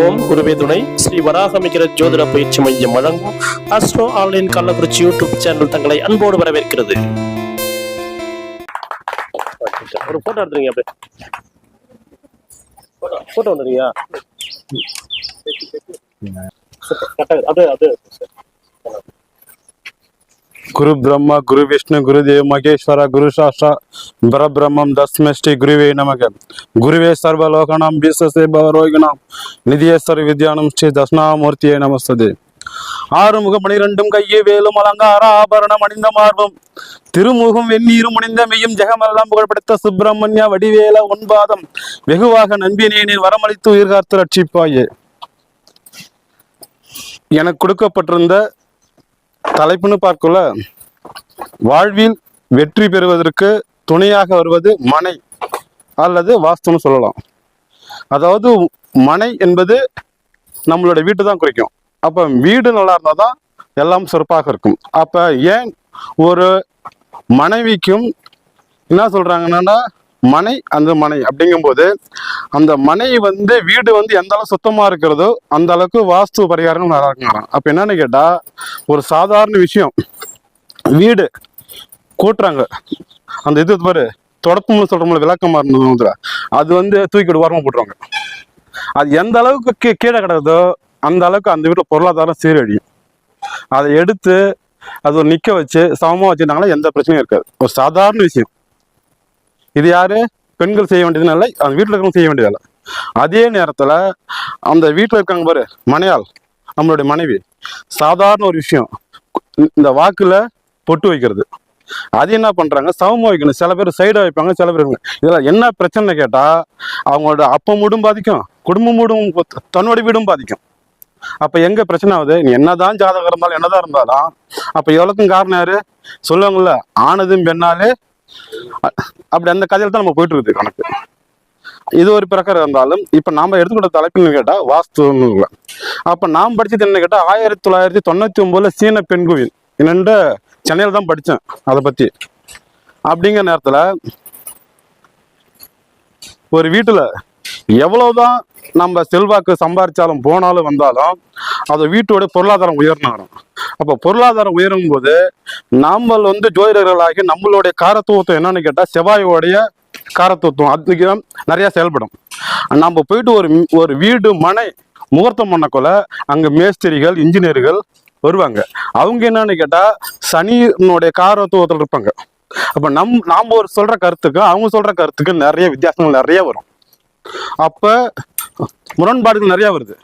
ஓம் குருவே துணை. ஸ்ரீ வராகமிகிற ஜோதிட பயிற்சி மையம் வழங்கும் astro online Kallakurichi YouTube channel தங்களை அன்போடு வரவேற்கிறது. ஒரு போட்டோ எடுத்துறீங்க அப்படியே. போட்டோ வந்துறீங்க குரு பிரம்மா குரு விஷ்ணு குரு தேவ் மகேஸ்வர குரு சாஷா பரபிரம்மம் தஸ்மஸ்ரீ குருவே நமக. குருவே சர்வ லோகணாம் பீசசே நிதியேஸ்வர வித்யானம் ஸ்ரீ தட்சிணாமூர்த்தியே நமஸ்தது. ஆறுமுகம் பனிரெண்டும் கையே வேலும் அலங்கார ஆபரணம் அணிந்த மார்பும். திருமுகம் வெந்நீரும் அணிந்த மெய்யும் ஜெகமெல்லாம் புகழ்படுத்த சுப்பிரமணிய வடிவேல உன்பாதம். வெகுவாக நம்பினேனே வரமளித்து உயிர்காத்து ரட்சிப்பாயே. எனக்கு கொடுக்கப்பட்டிருந்த தலைப்புன்னு பார்க்கல வாழ்வில் வெற்றி பெறுவதற்கு துணையாக வருவது மனை அல்லது வாஸ்துன்னு சொல்லலாம். அதாவது மனை என்பது நம்மளோட வீட்டு தான் குறிக்கும். அப்போ வீடு நல்லா இருந்தால் தான் எல்லாம் சிறப்பாக இருக்கும். அப்போ ஏன் ஒரு மனைவிக்கும் என்ன சொல்கிறாங்கன்னா மனை அந்த மனை அப்படிங்கும்போது அந்த மனை வந்து வீடு வந்து எந்த அளவு சுத்தமா இருக்கிறதோ அந்த அளவுக்கு வாஸ்து பரிகாரம் நல்லா இருக்குங்கிறான். அப்ப என்னன்னு கேட்டா ஒரு சாதாரண விஷயம். வீடு கூட்டுறாங்க. அந்த இது பாரு தொடப்பம்னு சொல்றோம்ல விளக்கமா இருந்தது அது வந்து தூக்கிட்டு ஓரமா போட்டுருவாங்க. அது எந்த அளவுக்கு கீ- கீழே கிடக்குதோ அந்த அளவுக்கு அந்த வீட்டுல பொருளாதாரம் சீரழியும். அதை எடுத்து அது ஒரு நிக்க வச்சு சமமா வச்சிருந்தாங்கன்னா எந்த பிரச்சனையும் இருக்காது. ஒரு சாதாரண விஷயம். இது யாரு? பெண்கள் செய்ய வேண்டியதுனால அந்த வீட்டில் இருக்கவங்க செய்ய வேண்டியதில்லை அதே நேரத்துல அந்த வீட்டில் இருக்காங்க பாரு மனையாள் நம்மளுடைய மனைவி. சாதாரண ஒரு விஷயம் இந்த வாக்குல பொட்டு வைக்கிறது. அது என்ன பண்றாங்க? சமமா வைக்கணும். சில பேர் சைடா வைப்பாங்க சில பேர் இதில் இதுல என்ன பிரச்சனை கேட்டா அவங்களோட அப்பம் மூடும் பாதிக்கும் குடும்பம் மூடும் தன்னோட வீடும் பாதிக்கும். அப்ப எங்க பிரச்சனை ஆகுது? நீ என்னதான் ஜாதகம் இருந்தாலும் என்னதான் இருந்தாலும் அப்ப எவ்வளவுக்கும் காரணம் யாரு? சொல்லுவாங்கல்ல ஆனதும் பெண்ணாலே அப்படி அந்த கதையில தான் நம்ம போயிட்டு இருக்குது கணக்கு இது ஒரு பிரகாரம் இருந்தாலும் இப்ப நாம எடுத்துக்கிட்ட தலைப்புன்னு கேட்டா வாஸ்துன்னு இல்லை. அப்ப நாம் படிச்சது என்ன கேட்டா ஆயிரத்தி தொள்ளாயிரத்தி தொண்ணூத்தி ஒன்பதுல சீன பெண் கோவில் என்னென்ற சென்னையில தான் படிச்சேன் அதை பத்தி அப்படிங்கிற நேரத்துல ஒரு வீட்டுல எவ்வளவுதான் நம்ம செல்வாக்கு சம்பாரிச்சாலும் போனாலும் வந்தாலும் அது வீட்டோட பொருளாதாரம் உயர்னாலும் அப்போ பொருளாதாரம் உயரும் போது நாம வந்து ஜோதிடர்களாகி நம்மளுடைய காரத்துவத்தை என்னன்னு கேட்டால் செவ்வாயோடைய காரத்துவம். அதுக்கு தான் நிறைய செயல்படும். நம்ம போயிட்டு ஒரு ஒரு வீடு மனை முகூர்த்தம் பண்ணக்குள்ள அங்கே மேஸ்திரிகள் இன்ஜினியர்கள் வருவாங்க. அவங்க என்னன்னு கேட்டால் சனியினுடைய காரத்துவத்தில் இருப்பாங்க. அப்போ நம் நாம் ஒரு சொல்கிற கருத்துக்கு அவங்க சொல்கிற கருத்துக்கு நிறைய வித்தியாசங்கள் நிறைய வரும். அப்போ முரண்பாடுகள் நிறையா வருது.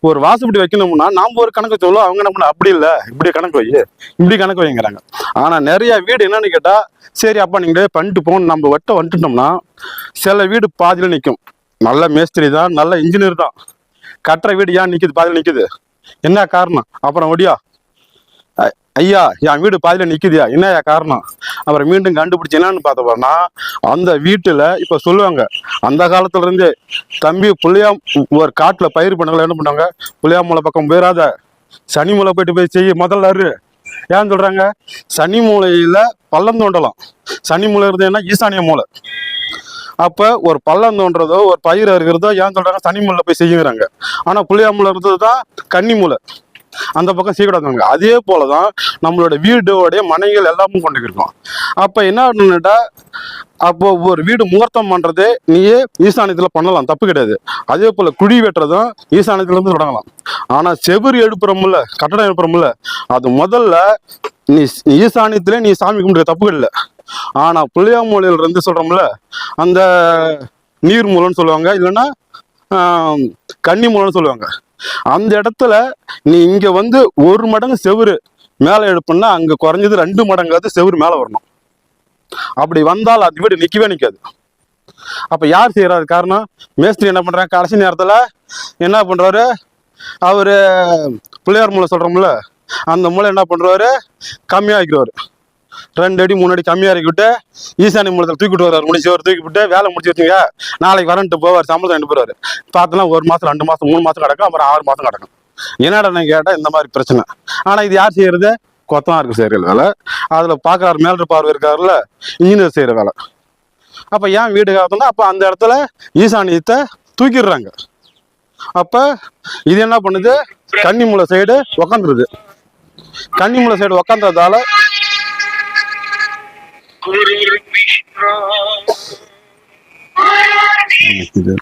ஒரு வாசப்படி வைக்கணும்னா நாம ஒரு கணக்கு சொல்லுவோம். அவங்க என்ன அப்படி இல்ல. இப்படி கணக்கு வை. இப்படி கணக்கு வைங்கிறாங்க. ஆனா நிறைய வீடு என்னன்னு கேட்டா சரி அப்பா நீங்களே பண்ணிட்டு போகணும் நம்ம வட்ட வந்துட்டோம்னா சில வீடு பாதியில நிற்கும் நல்ல மேஸ்திரி தான் நல்ல இன்ஜினியர் தான். கட்டுற வீடு ஏன் நிக்குது? பாதியில நிக்குது. என்ன காரணம்? அப்புறம் ஒடியா? ஐயா என் வீடு பாதியில நிற்குதியா என்னய்யா காரணம்? அப்புறம் மீண்டும் கண்டுபிடிச்சு என்னன்னு பார்த்த அந்த வீட்டுல இப்ப சொல்லுவாங்க அந்த காலத்துல இருந்தே தம்பி புள்ளியா ஒரு காட்டுல பயிர் பண்ணவங்க என்ன பண்ணுவாங்க மூளை பக்கம் போயிடாத சனி மூலை போயிட்டு போய் செய்ய முதல்ல அரு. ஏன் சொல்றாங்க? சனி மூலையில் பள்ளம் தோண்டலாம். சனி மூலை இருந்ததுன்னா ஈசானிய மூலை அப்ப ஒரு பள்ளம் தோன்றதோ ஒரு பயிர் அறுக்கிறதோ ஏன் சொல்றாங்க? சனி மூலை போய் செய்யுங்கிறாங்க. ஆனா புளியாமூலை இருந்தது தான் கன்னி மூலை அந்த பக்கம் செய்யக்கூடாதுங்க அதே போலதான் நம்மளோட வீடோடைய மனைகள் எல்லாமும் கொண்டு இருக்கோம் அப்ப என்ன பண்ணுட்டா அப்போ ஒரு வீடு முகூர்த்தம் பண்றதே நீயே ஈசானியத்துல பண்ணலாம் தப்பு கிடையாது. அதே போல குழி வெட்டுறதும் ஈசானியத்துல இருந்து தொடங்கலாம். ஆனா செவுரு எழுப்புறோம்ல கட்டடம் எழுப்புறோம்ல அது முதல்ல நீ ஈசானியத்துல நீ சாமி கும்பிடுற தப்பு இல்லை ஆனா புளியாமூலையில இருந்து சொல்றோம்ல அந்த நீர் மூலம்னு சொல்லுவாங்க இல்லைன்னா கன்னி மூலம்னு சொல்லுவாங்க. அந்த இடத்துல நீ இங்க வந்து ஒரு மடங்கு செவுரு மேலே எழுப்புன்னா அங்க குறைஞ்சது ரெண்டு மடங்காவது செவுரு மேலே வரணும். அப்படி வந்தால் அது வீடு நிக்கவே நிக்காது. அப்ப யார் செய்யறாரு காரணம்? மேஸ்திரி என்ன பண்றாங்க கடைசி நேரத்துல என்ன பண்றாரு? அவரு பிள்ளையார் மூலை சொல்றோம்ல அந்த மூளை என்ன பண்றாரு? கம்மியா வைக்கிறவாரு ரெண்டு அடி மூணு அடி கம்மியாக இறக்கிவிட்டு ஈசானி மூலத்தில் தூக்கிட்டு வர்றாரு முடிச்சு ஒரு தூக்கி விட்டு வேலை முடிச்சு வச்சுங்க நாளைக்கு வரன்ட்டு போவார் சம்பளம் ரெண்டு போவார் பார்த்தோன்னா ஒரு மாதம் ரெண்டு மாசம் மூணு மாசம் கிடக்கும் அப்புறம் ஆறு மாசம் கிடக்கும். என்னடா கேட்டால் இந்த மாதிரி பிரச்சனை. ஆனா இது யார் செய்யறது? இருக்குது செய்கிற வேலை. அதுல பார்க்குறாரு மேல் பார்வை இருக்காருல்ல இன்ஜினியர் செய்யற வேலை. அப்ப ஏன் வீடு காத்தோம்னா அப்ப அந்த இடத்துல ஈசானியத்தை தூக்கிடுறாங்க. அப்ப இது என்ன பண்ணுது? கன்னிமூலை சைடு உக்காந்துருது. கன்னிமூலை சைடு உக்காந்ததால இது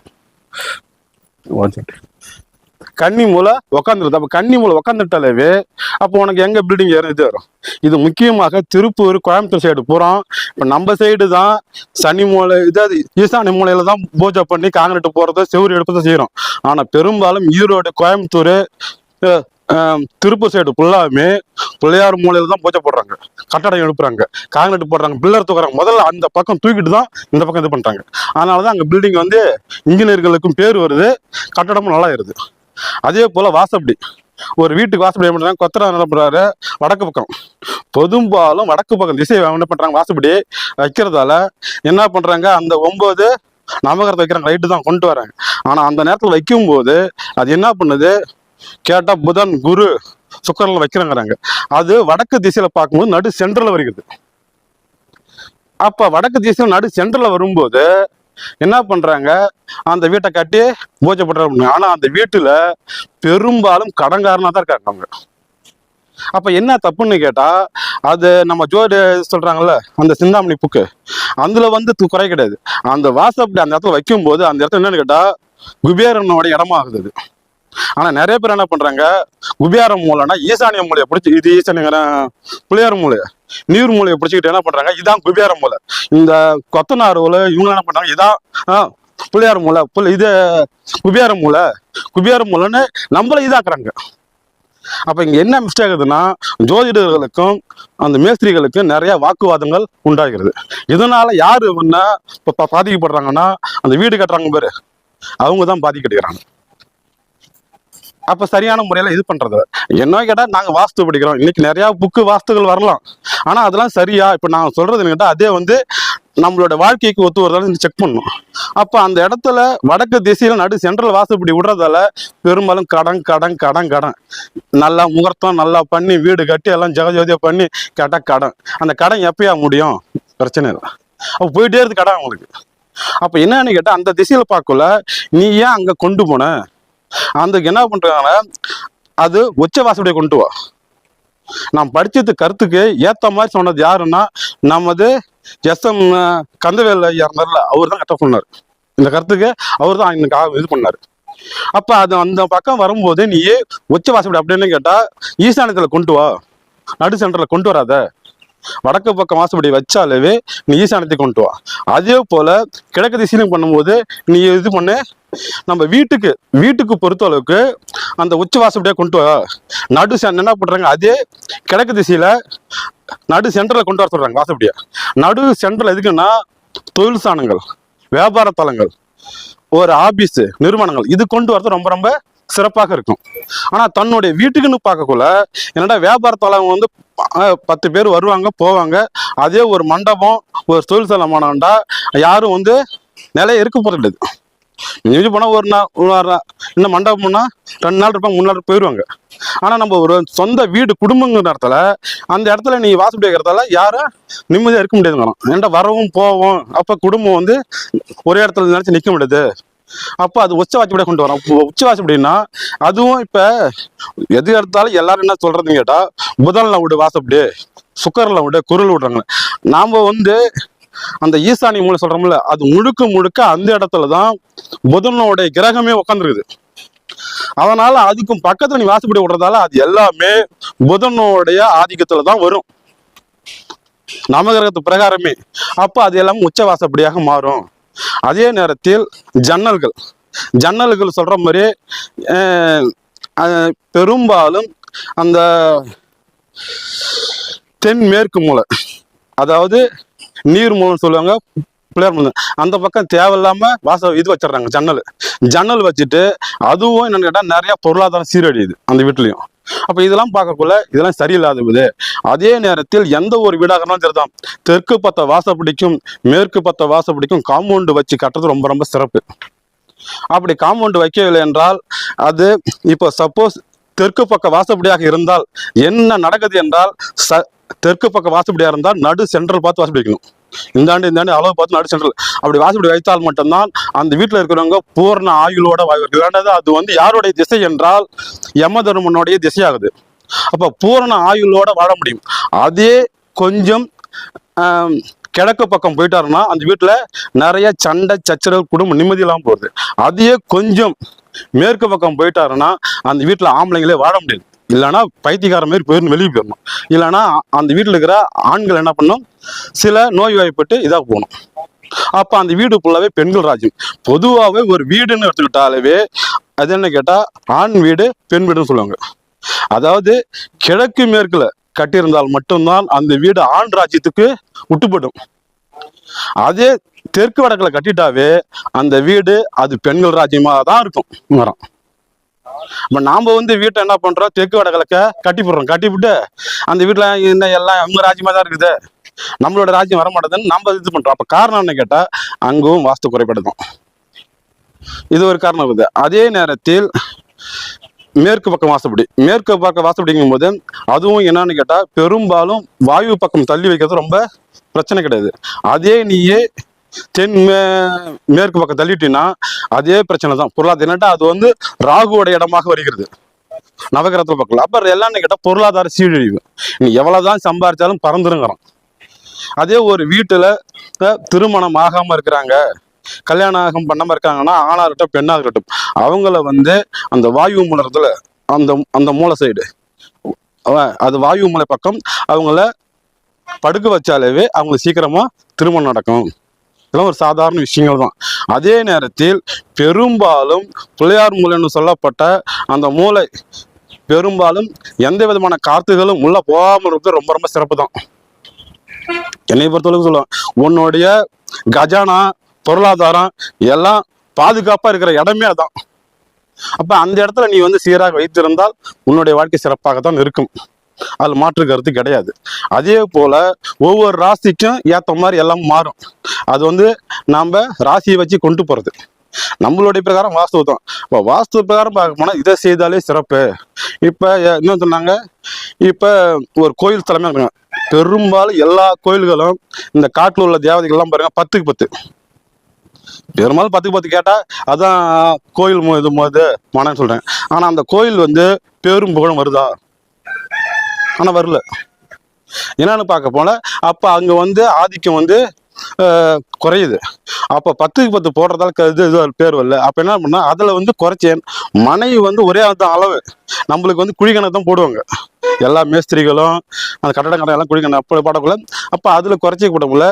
கன்னி மூலை உக்காந்துருது. அப்போ கன்னி மூலை உக்காந்துட்டாலேவே அப்போ உனக்கு எங்கே பில்டிங் ஏறும்? இது வரும். இது முக்கியமாக திருப்பூர் கோயம்புத்தூர் சைடு போகிறோம் இப்போ நம்ம சைடு தான் சனி மூலை இதாவது ஈசானி மூலையில் தான் பூஜை பண்ணி காங்கிரட்டு போகிறத செவ்வறு எடுப்பதை செய்கிறோம் ஆனால் பெரும்பாலும் ஈரோடு கோயம்புத்தூர் திருப்பூர் சைடு ஃபுல்லாமே பிள்ளையார் மூலையில தான் பூஜை போடுறாங்க. கட்டடம் எழுப்புறாங்க. காங்கிரீட் போடுறாங்க. பில்லர் தூக்குறாங்க. முதல்ல அந்த பக்கம் தூக்கிட்டு தான் இந்த பக்கம் இது பண்றாங்க. அதனால தான் அங்கே பில்டிங் வந்து இன்ஜினியர்களுக்கும் பேர் வருது. கட்டடமும் நல்லா இருது அதே போல வாசப்படி. ஒரு வீட்டுக்கு வாசப்படி என்ன பண்றாங்க கொத்தரா என்ன பண்றாரு? வடக்கு பக்கம். பெரும்பாலும் வடக்கு பக்கம் திசை என்ன பண்றாங்க? வாசப்படி வைக்கிறதால என்ன பண்றாங்க? அந்த ஒன்பது நமகரத்தை வைக்கிறாங்க. ரைட்டு தான் கொண்டு வராங்க. ஆனால் அந்த நேரத்தில் வைக்கும்போது அது என்ன பண்ணுது? கேட்டா புதன் குரு சுக்கரில் வைக்கிறாங்கிறாங்க. அது வடக்கு திசையில பார்க்கும்போது நடு சென்ட்ரல் வருகிறது. அப்ப வடக்கு திசையில் நடு சென்ட்ரல் வரும்போது என்ன பண்றாங்க? அந்த வீட்டை கட்டி பூஜை பண்றாங்க. ஆனா அந்த வீட்டுல பெரும்பாலும் கடன்காரனா தான் இருக்காங்க அவங்க. அப்ப என்ன தப்புன்னு கேட்டா அது நம்ம ஜோடி சொல்றாங்கல்ல அந்த சிந்தாமணி புக்கு. அதுல வந்து குறை கிடையாது. அந்த வாசப்படி அந்த இடத்துல வைக்கும்போது அந்த இடத்துல என்னன்னு கேட்டா குபேரனோட இடமா ஆகுது ஆனா நிறைய பேர் என்ன பண்றாங்க? குபியாரம் மூலைனா ஈசானிய மூலையை பிடிச்சி இது ஈசானிய புளியார மூலை நீர் மூலையை பிடிச்சிக்கிட்டு என்ன பண்றாங்க? இதான் குபியார மூலை. இந்த கொத்தனார் இவங்க என்ன பண்றாங்க? இதான் புளியார மூலை. புல் இது குபியார மூலை. குபியார மூலைன்னு நம்மள இதாக்குறாங்க. அப்ப இங்க என்ன மிஸ்டேக் ஆகுதுன்னா ஜோதிடர்களுக்கும் அந்த மேஸ்திரிகளுக்கும் நிறைய வாக்குவாதங்கள் உண்டாகிறது. இதனால யாரு ஒன்னா இப்ப பாதிக்கப்படுறாங்கன்னா அந்த வீடு கட்டுறாங்க பேரு. அவங்க தான் பாதிக்கப்படுகிறாங்க. அப்போ சரியான முறையில் இது பண்ணுறது என்ன கேட்டால் நாங்கள் வாஸ்து படிக்கிறோம். இன்னைக்கு நிறையா புக்கு வாஸ்துகள் வரலாம். ஆனால் அதெல்லாம் சரியா? இப்போ நான் சொல்கிறது கேட்டால் அதே வந்து நம்மளோட வாழ்க்கைக்கு ஒத்து வருதான்னு செக் பண்ணணும். அப்போ அந்த இடத்துல வடக்கு திசையில் நடு சென்ட்ரல் வாசப்படி விடுறதால பெரும்பாலும் கடன் கடன் கடன் கடன். நல்லா முகூர்த்தம் நல்லா பண்ணி வீடு கட்டி எல்லாம் ஜெகஜோதியா பண்ணி கேட்டால் கடன். அந்த கடன் எப்பயா முடியும்? பிரச்சனை இல்லை. அப்போ போயிட்டே இருக்குது கடன் அவங்களுக்கு அப்போ என்னன்னு கேட்டால் அந்த திசையில் பார்க்கல நீ ஏன் அங்கே கொண்டு போன? அந்த என்ன பண்றாங்கன்னா அது உச்ச வாசப்படியை கொண்டு வா. நான் படிச்சது கருத்துக்கு ஏத்த மாதிரி சொன்னது யாருன்னா நமது எஸ் எம் கந்தவேல் ஐயா இருந்தார்ல அவர் தான் கரெக்டாக சொன்னார். இந்த கருத்துக்கு அவர் தான் எனக்கு இது பண்ணாரு. அப்ப அது அந்த பக்கம் வரும்போது நீ உச்ச வாசப்படி அப்படின்னு கேட்டா ஈசானத்துல கொண்டு வா. நடு சென்டர்ல கொண்டு வராத. வடக்கு பக்கம் வாசப்படி வச்சாலே நீ ஈசானத்தை கொண்டு வா. அதே போல கிழக்கு திசையிலும் பண்ணும்போது நீ இது பண்ணு நம்ம வீட்டுக்கு வீட்டுக்கு பொறுத்த அளவுக்கு அந்த உச்ச வாசப்படியா கொண்டு வா. நடு என்ன பண்ணுறாங்க அதே கிழக்கு திசையில நடு சென்டரில் கொண்டு வர சொல்கிறாங்க வாசப்படியா. நடு சென்டர்ல எதுக்குன்னா தொழில் சாணங்கள் வியாபார தலங்கள் ஒரு ஆபீஸ் நிறுவனங்கள். இது கொண்டு வரது ரொம்ப ரொம்ப சிறப்பாக இருக்கும். ஆனா தன்னுடைய வீட்டுக்குன்னு பார்க்கக்குள்ள என்னடா வியாபார தலம் வந்து பத்து பேர் வருவாங்க போவாங்க அதே ஒரு மண்டபம் ஒரு தொழில் தலமானண்டா யாரும் வந்து நிலைய இருக்க போகிறது கிடையாது மிஞ்சி போனால் ஒரு நாள் ஒரு நாள் இன்னும் மண்டபம்னா ரெண்டு நாள் இருப்பாங்க மூணு நாள் போயிடுவாங்க ஆனால் நம்ம ஒரு சொந்த வீடு குடும்பங்கிற இடத்துல அந்த இடத்துல நீ வாசப்படி வைக்கிறதால யாரும் நிம்மதியாக இருக்க முடியாதுங்கிறோம் என்கிட்ட வரவும் போவோம் அப்போ குடும்பம் வந்து ஒரே இடத்துல நினச்சி நிற்க முடியாது. அப்போ அது உச்ச வாசப்படியா கொண்டு வரோம். உச்ச வாசப்படின்னா அதுவும் இப்போ எது எடுத்தாலும் எல்லாரும் என்ன சொல்றதுன்னு கேட்டால் புதனில் விடு வாசப்படி சுக்கரில் விடு குரல் விடுறாங்க. நாம் வந்து அந்த ஈசானி மூலம் சொல்றோம்ல அது முழுக்க முழுக்க அந்த இடத்துல தான் புதனோட கிரகமே உட்காந்துருக்குது அதனால அதுக்கும் பக்கத்துல நீ வாசப்படி விடுறதால அது எல்லாமே புதனோடைய ஆதிக்கத்துல தான் வரும். நவகிரகத்து பிரகாரமே. அப்ப அது எல்லாம் உச்ச வாசப்படியாக மாறும். அதே நேரத்தில் ஜன்னல்கள். ஜன்னல்கள் சொல்ற மாதிரி அஹ், அஹ், பெரும்பாலும் அந்த தென்மேற்கு மூலை. அதாவது நீர் மூலம் சொல்லுவாங்க பிளேயர் மூலம். அந்த பக்கம் தேவையில்லாம வாச இது வச்சிடுறாங்க ஜன்னல். ஜன்னல் வச்சுட்டு அதுவும் என்னன்னு கேட்டா நிறைய பொருளாதாரம் சீரழியுது அந்த வீட்லயும். அப்ப இதெல்லாம் பார்க்கக்குள்ள இதெல்லாம் சரியில்லாதது அதே நேரத்தில் எந்த ஒரு வீடாக இருந்தாலும் சரிதான். தெற்கு பத்த வாசப்படிக்கும் மேற்கு பத்த வாசப்படிக்கும் காம்பவுண்டு வச்சு கட்டுறது ரொம்ப ரொம்ப சிறப்பு. அப்படி காம்பவுண்டு வைக்கவில்லை என்றால் அது இப்போ சப்போஸ் தெற்கு பக்க வாசப்படியாக இருந்தால் என்ன நடக்குது என்றால் ச தெற்கு பக்கம் வாசப்படியாக இருந்தால் நடு சென்ட்ரல் பார்த்து வாசப்படி வைக்கணும். இந்தாண்டு இந்தாண்டு அளவு பார்த்து நடு சென்ட்ரல் அப்படி வாசப்படி வைத்தால் மட்டும்தான் அந்த வீட்டில் இருக்கிறவங்க பூர்ண ஆயுளோட வாய்ப்பு இல்லாண்டது அது வந்து யாருடைய திசை என்றால் யம தர்மனுடைய திசையாகுது. அப்போ பூரண ஆயுளோட வாழ முடியும். அதே கொஞ்சம் கிழக்கு பக்கம் போயிட்டாருன்னா அந்த வீட்டில் நிறைய சண்டை சச்சரவு குடும்பம் நிம்மதியெல்லாம் போகுது. அதையே கொஞ்சம் மேற்கு பக்கம் போயிட்டாருன்னா அந்த வீட்டில் ஆம்பளைங்களே வாழ முடியாது. இல்லைன்னா பைத்தியக்கார மாதிரி போயிருந்து வெளியே போயிடணும். இல்லைன்னா அந்த வீட்டில் இருக்கிற ஆண்கள் என்ன பண்ணும் சில நோய் வாய்ப்பட்டு இதாக போகணும். அப்போ அந்த வீடு ஃபுல்லாகவே பெண்கள் ராஜ்யம். பொதுவாகவே ஒரு வீடுன்னு எடுத்துக்கிட்டாலே அது என்ன கேட்டால் ஆண் வீடு பெண் வீடுன்னு சொல்லுவாங்க. அதாவது கிழக்கு மேற்குல கட்டியிருந்தால் மட்டும்தான் அந்த வீடு ஆண் ராஜ்யத்துக்கு உட்டுப்படும். அதே தெற்கு வடக்குல கட்டிட்டாவே அந்த வீடு அது பெண்கள் ராஜ்யமாக தான் இருக்கும். மரம் இப்போ நாம வந்து வீட்டை என்ன பண்றோம்? தெற்கு வடகிழக்க கட்டி போடுறோம். கட்டிவிட்டு அந்த வீட்டில் இந்த எல்லாம் அவங்க ராஜ்யமாக தான் இருக்குது. நம்மளோட ராஜ்யம் வர மாட்டேதுன்னு நம்ம இது பண்றோம். அப்போ காரணம் என்ன கேட்டால் அங்கும் வாஸ்து குறைபாடு தான். இது ஒரு காரணம் இருக்குது. அதே நேரத்தில் மேற்கு பக்கம் வாசப்படி மேற்கு பக்கம் வாசப்படிங்கும் போது அதுவும் என்னன்னு கேட்டால் பெரும்பாலும் வாயு பக்கம் தள்ளி வைக்கிறது ரொம்ப பிரச்சனை கிடையாது. அதே நீயே தென் மே- மேற்கு பக்கம் தள்ளிட்டீங்கன்னா அதே பிரச்சனை தான் பொருளாதாரம் அது வந்து ராகுவோட இடமாக வருகிறது. நவகிரகத்தில் பக்கம் அப்போ எல்லாம்னு கேட்டால் பொருளாதார சீழழிவு நீ எவ்வளவுதான் சம்பாரிச்சாலும் பறந்துருங்கிறான். அதே ஒரு வீட்டுல திருமணம் ஆகாம இருக்கிறாங்க. கல்யாணம் ஆகம் பண்ணாம இருக்காங்கன்னா ஆணா இருக்கட்டும் பெண்ணா இருக்கட்டும் அவங்கள வந்து அந்த வாயு மூலத்துல அந்த அந்த மூலை சைடு அது வாயு மூலை பக்கம் அவங்கள படுக்க வச்சாலேவே அவங்களுக்கு சீக்கிரமா திருமணம் நடக்கும். இதெல்லாம் ஒரு சாதாரண விஷயங்கள் தான் அதே நேரத்தில் பெரும்பாலும் பிள்ளையார் மூலைன்னு சொல்லப்பட்ட அந்த மூளை பெரும்பாலும் எந்த விதமான காத்துகளும் உள்ள போகாமல் இருக்கிறது ரொம்ப ரொம்ப சிறப்பு தான் என்னை பொறுத்தளவுக்கு சொல்லுவேன். உன்னுடைய கஜானா பொருளாதாரம் எல்லாம் பாதுகாப்பா இருக்கிற இடமே அதான். அப்ப அந்த இடத்துல நீ வந்து சீராக வைத்திருந்தால் உன்னுடைய வாழ்க்கை சிறப்பாகத்தான் இருக்கும். அதில் மாற்று கருத்து கிடையாது. அதே போல ஒவ்வொரு ராசிக்கும் ஏத்த மாதிரி எல்லாம் மாறும். அது வந்து நாம ராசியை வச்சு கொண்டு போறது. நம்மளுடைய பிரகாரம் வாஸ்து தான். இப்போ வாஸ்து பிரகாரம் பார்க்க போனால் இதை செய்தாலே சிறப்பு. இப்போ என்ன சொன்னாங்க. இப்போ ஒரு கோயில் தலைமை இருக்காங்க பெரும்பாலும் எல்லா கோயில்களும் இந்த காட்டில் உள்ள தேவதைகள்லாம் பாருங்க பத்துக்கு பத்து. பெரும்பாலும் பத்துக்கு பத்து கேட்டா அதான் கோயில் இது மோது மனம்னு சொல்றேன். ஆனா அந்த கோயில் வந்து பேரும் புகழும் வருதா? ஆனால் வரல. என்னன்னு பார்க்க போல அப்போ அங்கே வந்து ஆதிக்கம் வந்து குறையுது. அப்போ பத்துக்கு பத்து போடுறதால க- இது இது பேர் வரல. அப்போ என்ன பண்ணா அதில் வந்து குறைச்சேன் மனைவி வந்து ஒரே தான் அளவு. நம்மளுக்கு வந்து குழிக்கணக்கு தான் போடுவாங்க. எல்லா மேஸ்திரிகளும் அந்த கட்டட கடை எல்லாம் குழிக்கணும் அப்போ போடக்குள்ள அப்போ அதில் குறைச்சி போடக்குள்ள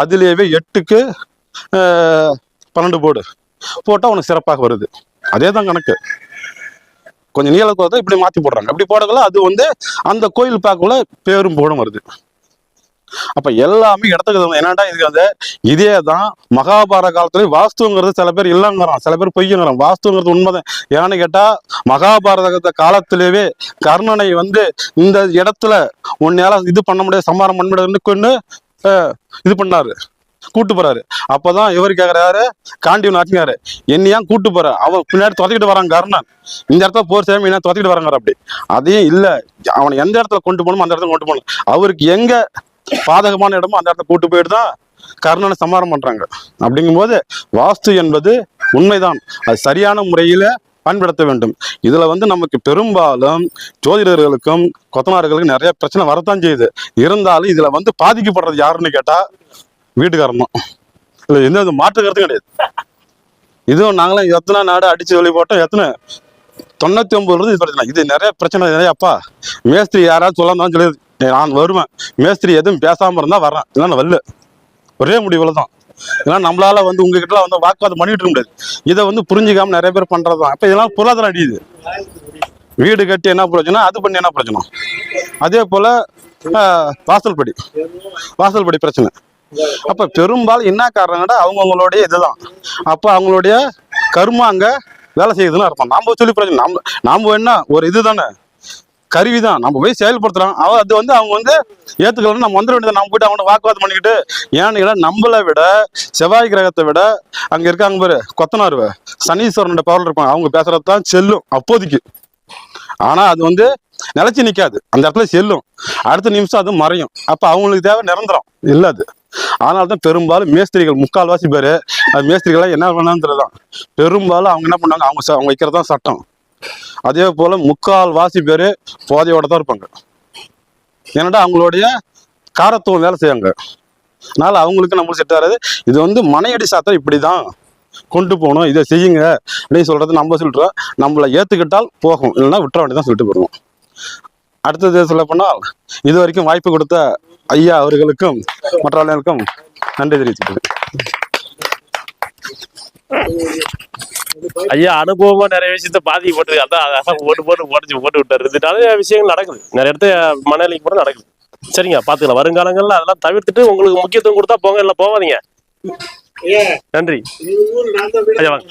அதுலேயே எட்டுக்கு பன்னெண்டு போடு. போட்டால் உனக்கு சிறப்பாக வருது. அதே தான் கணக்கு. கொஞ்சம் நீள கோதை இப்படி மாற்றி போடுறாங்க. அப்படி போடக்குள்ள அது வந்து அந்த கோயில் பார்க்கக்குள்ள பேரும் போடும் வருது. அப்ப எல்லாமே இடத்துக்கு என்னடா இதுக்கு வந்து இதே தான் மகாபாரத காலத்துல வாஸ்துங்கிறது சில பேர் இல்லைங்கிறான் சில பேர் பொய்யுங்கிறான் வாஸ்துங்கிறது உண்மைதான். ஏன்னு கேட்டா மகாபாரத காலத்திலேயே கர்ணனை வந்து இந்த இடத்துல உன்னால இது பண்ண முடியாது சமாரம் பண்ண முடியாதுன்னு கொண்டு இது பண்ணாரு. கூட்டு போறாரு. அப்பதான் இவர் கேக்குறாரு காண்டிவன் ஆச்சுங்காரு என்னையா கூட்டு போற? அவன் பின்னாடி துரத்திக்கிட்டு வரான் கர்ணன். இந்த இடத்துல போர் சேமி என்ன துரத்திக்கிட்டு வராங்க அப்படி. அதையும் இல்ல. அவனை எந்த இடத்துல கொண்டு போகணுமோ அந்த இடத்துல கொண்டு போகணும். அவருக்கு எங்க பாதகமான இடமோ அந்த இடத்துல கூட்டு போயிட்டு தான் கர்ணனை சமாரம் பண்றாங்க. அப்படிங்கும்போது வாஸ்து என்பது உண்மைதான். அது சரியான முறையில பயன்படுத்த வேண்டும். இதுல வந்து நமக்கு பெரும்பாலும் ஜோதிடர்களுக்கும் கொத்தனார்களுக்கும் நிறைய பிரச்சனை வரத்தான் செய்யுது. இருந்தாலும் இதுல வந்து பாதிக்கப்படுறது யாருன்னு கேட்டா வீட்டுக்காரன் தான் இல்லை எந்த மாற்று கருத்தும் கிடையாது. இதுவும் நாங்களாம் எத்தனை நாடு அடிச்சு வழி போட்டோம் எத்தனை? தொண்ணூத்தி ஒன்பதுல இருந்து இது பிரச்சனை இது நிறைய பிரச்சனை நிறைய அப்பா. மேஸ்திரி யாராவது சொல்லாம சொல்லி நான் வருவேன். மேஸ்திரி எதுவும் பேசாம இருந்தா வர்றேன். இல்லைன்னா வரல. ஒரே முடிவுல தான். ஏன்னா நம்மளால வந்து உங்ககிட்ட வந்து வாக்குவாதம் பண்ணிட்டு இருக்க முடியாது. இதை வந்து புரிஞ்சுக்காம நிறைய பேர் பண்றதுதான் அப்ப இதெல்லாம் பொருளாதாரம் அடியுது வீடு கட்டி என்ன பிரச்சனை? அது பண்ணி என்ன பிரச்சனை? அதே போல வாசல்படி வாசல்படி பிரச்சனை. அப்ப பெரும்பாலும் என்ன காரணம்னா அவங்கவுங்களுடைய இதுதான். அப்ப அவங்களுடைய கர்மா அங்க வேலை செய்யுதுன்னு அர்த்தம். நாம சொல்லி பிரச்சனை நம்ம நாம என்ன? ஒரு இதுதானே. கருவி தான் நம்ம போய் செயல்படுத்துறோம் அவ அது வந்து அவங்க வந்து ஏத்துக்கலாம் நம்ம வந்துட வேண்டியது. நம்ம போயிட்டு அவங்க வாக்குவாதம் பண்ணிக்கிட்டு ஏன்னு கேட்டா நம்மளை விட செவ்வாய் கிரகத்தை விட அங்க இருக்காங்க பாரு கொத்தனார் சனீஸ்வரனோட பவர் இருப்பாங்க. அவங்க பேசுறது தான் செல்லும் அப்போதைக்கு. ஆனா அது வந்து நிலைச்சு நிக்காது. அந்த இடத்துல செல்லும். அடுத்த நிமிஷம் அது மறையும். அப்ப அவங்களுக்கு தேவை நிரந்தரம். இல்லாது அதனால தான் பெரும்பாலும் மேஸ்திரிகள் முக்கால்வாசி பேர் அது மேஸ்திரிகள்லாம் என்ன பண்ணான்னு தெரியல பெரும்பாலும் அவங்க என்ன பண்ணாங்க? அவங்க அவங்க வைக்கிறது தான் சட்டம். அதே போல் முக்கால் வாசி பேர் போதையோட தான் இருப்பாங்க. ஏன்னாடா அவங்களுடைய காரத்துவம் வேலை செய்யாங்க. அதனால அவங்களுக்கு நம்மளுக்கு செட் ஆகாது. இது வந்து மனையடி சாத்திரம் இப்படி தான் கொண்டு போகணும். இதை செய்யுங்க அப்படின்னு சொல்றது நம்ம சொல்றோம். நம்மளை ஏத்துக்கிட்டால் போகும். இல்லைன்னா விட்டுற வேண்டியதான் சொல்லிட்டு போடுவோம் அடுத்தது சொல்ல போனால் இது வரைக்கும் வாய்ப்பு கொடுத்த ஐயா அவர்களுக்கும் மற்ற ஆளுநருக்கும் நன்றி தெரிவிச்சுக்கிறேன் ஐயா அனுபவமா நிறைய விஷயத்த பாதிக்கப்பட்டது அதான் அதான் போட்டு போட்டு போட்டு போட்டு விட்டாரு. நிறைய விஷயங்கள் நடக்குது. நிறைய இடத்த மனநிலைக்கு கூட நடக்குது. சரிங்க பாத்துக்கலாம் வருங்காலங்கள்ல அதெல்லாம் தவிர்த்துட்டு உங்களுக்கு முக்கியத்துவம் கொடுத்தா போங்க இல்ல போவாதீங்க நன்றி. ஐயா வாங்க.